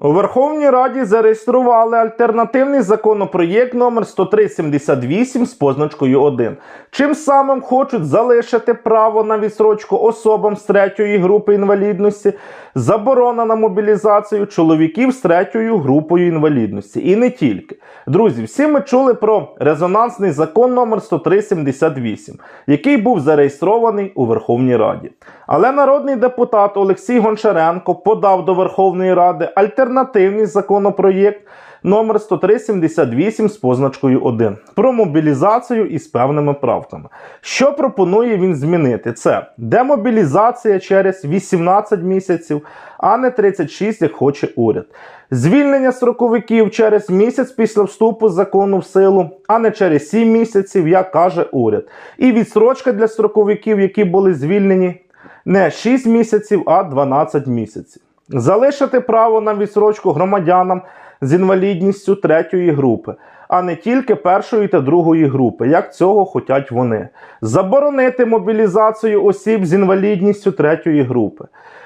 У Верховній Раді зареєстрували альтернативний законопроєкт номер 10378 з позначкою 1. Чим самим хочуть залишити право на відсрочку особам з третьої групи інвалідності, заборона на мобілізацію чоловіків з третьою групою інвалідності. І не тільки. Друзі, всі ми чули про резонансний закон номер 10378, який був зареєстрований у Верховній Раді. Але народний депутат Олексій Гончаренко подав до Верховної Ради альтернативний законопроєкт номер 10378 з позначкою 1 про мобілізацію із певними правками. Що пропонує він змінити? Це демобілізація через 18 місяців, а не 36, як хоче уряд. Звільнення строковиків через місяць після вступу закону в силу, а не через 7 місяців, як каже уряд. І відстрочка для строковиків, які були звільнені не 6 місяців, а 12 місяців. Залишити право на відсрочку громадянам з інвалідністю третьої групи, а не тільки першої та другої групи, як цього хочуть вони. Заборонити мобілізацію осіб з інвалідністю третьої групи.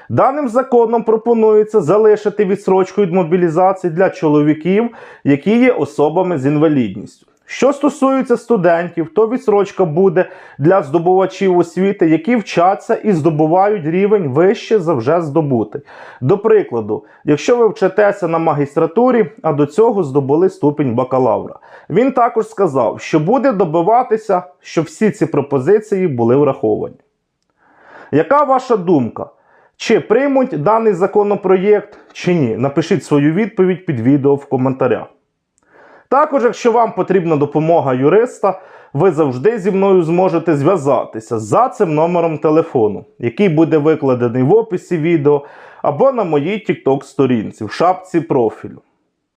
Даним законом пропонується залишити відсрочку від мобілізації для чоловіків, які є особами з інвалідністю. Що стосується студентів, то відсрочка буде для здобувачів освіти, які вчаться і здобувають рівень вище за вже здобутий. До прикладу, якщо ви вчитеся на магістратурі, а до цього здобули ступінь бакалавра. Він також сказав, що буде добиватися, щоб всі ці пропозиції були враховані. Яка ваша думка? Чи приймуть даний законопроєкт, чи ні? Напишіть свою відповідь під відео в коментарях. Також, якщо вам потрібна допомога юриста, ви завжди зі мною зможете зв'язатися за цим номером телефону, який буде викладений в описі відео або на моїй TikTok сторінці в шапці профілю.